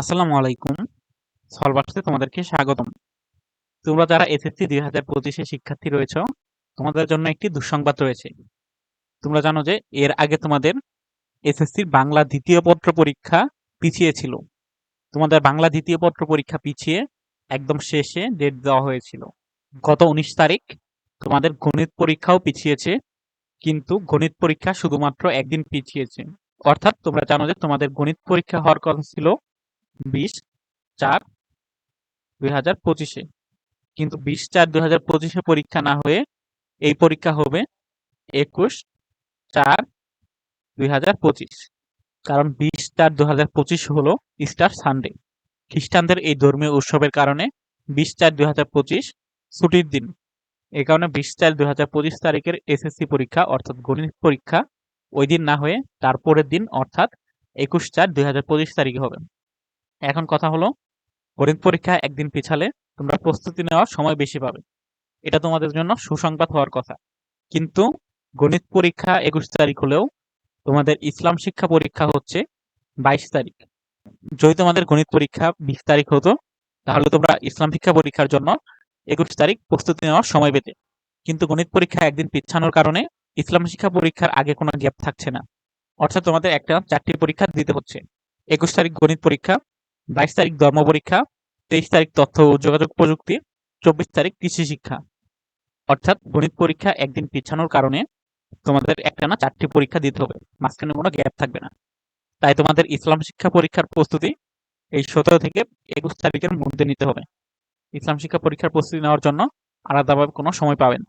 আসসালামু আলাইকুম। সলভার্সে তোমাদেরকে স্বাগতম। তোমরা যারা এসএসসি দুই হাজার পঁচিশে শিক্ষার্থী রয়েছ, তোমাদের জন্য একটি দুঃসংবাদ রয়েছে। তোমরা জানো যে এর আগে তোমাদের এসএসসির বাংলা দ্বিতীয় পত্র পরীক্ষা পিছিয়ে ছিল। তোমাদের বাংলা দ্বিতীয় পত্র পরীক্ষা পিছিয়ে একদম শেষে ডেট দেওয়া হয়েছিল। গত উনিশ তারিখ তোমাদের গণিত পরীক্ষাও পিছিয়েছে, কিন্তু গণিত পরীক্ষা শুধুমাত্র একদিন পিছিয়েছে। অর্থাৎ তোমরা জানো যে তোমাদের গণিত পরীক্ষা হওয়ার কথা ছিল বিশ চার দুই হাজার পঁচিশে। কিন্তু বিশ চার দুই হাজার পঁচিশে পরীক্ষা না হয়ে এই পরীক্ষা হবে একুশ চার দুই হাজার পঁচিশ। কারণ বিশ চার দুই হাজার পঁচিশ হলো ইস্টার সানডে। খ্রিস্টানদের এই ধর্মীয় উৎসবের কারণে বিশ চার দুই হাজার পঁচিশ ছুটির দিন। এই কারণে বিশ চার দুই হাজার পঁচিশ তারিখের এসএসসি পরীক্ষা অর্থাৎ গণিত পরীক্ষা ওই দিন না হয়ে তারপরের দিন অর্থাৎ একুশ চার দুই হাজার পঁচিশ তারিখে হবে। এখন কথা হলো, গণিত পরীক্ষা একদিন পিছালে তোমরা প্রস্তুতি নেওয়ার সময় বেশি পাবে। এটা তোমাদের জন্য সুসংবাদ হওয়ার কথা। কিন্তু গণিত পরীক্ষা একুশ তারিখ হলেও তোমাদের ইসলাম শিক্ষা পরীক্ষা হচ্ছে বাইশ তারিখ। যদি তোমাদের গণিত পরীক্ষা বিশ তারিখ হতো, তাহলে তোমরা ইসলাম শিক্ষা পরীক্ষার জন্য একুশ তারিখ প্রস্তুতি নেওয়ার সময় পেতে। কিন্তু গণিত পরীক্ষা একদিন পিছানোর কারণে ইসলাম শিক্ষা পরীক্ষার আগে কোনো গ্যাপ থাকছে না। অর্থাৎ তোমাদের একটা চারটি পরীক্ষা দিতে হচ্ছে। একুশ তারিখ গণিত পরীক্ষা বাইশ তারিখ ধর্ম পরীক্ষা, তেইশ তারিখ তথ্য ও যোগাযোগ প্রযুক্তি, চব্বিশ তারিখ কৃষি শিক্ষা। অর্থাৎ গণিত পরীক্ষা একদিন পিছানোর কারণে তোমাদের একটা না চারটি পরীক্ষা দিতে হবে। মাঝখানে কোনো গ্যাপ থাকবে না। তাই তোমাদের ইসলাম শিক্ষা পরীক্ষার প্রস্তুতি এই সতেরো থেকে একুশ তারিখের মধ্যে নিতে হবে। ইসলাম শিক্ষা পরীক্ষার প্রস্তুতি নেওয়ার জন্য আলাদাভাবে কোনো সময় পাবেন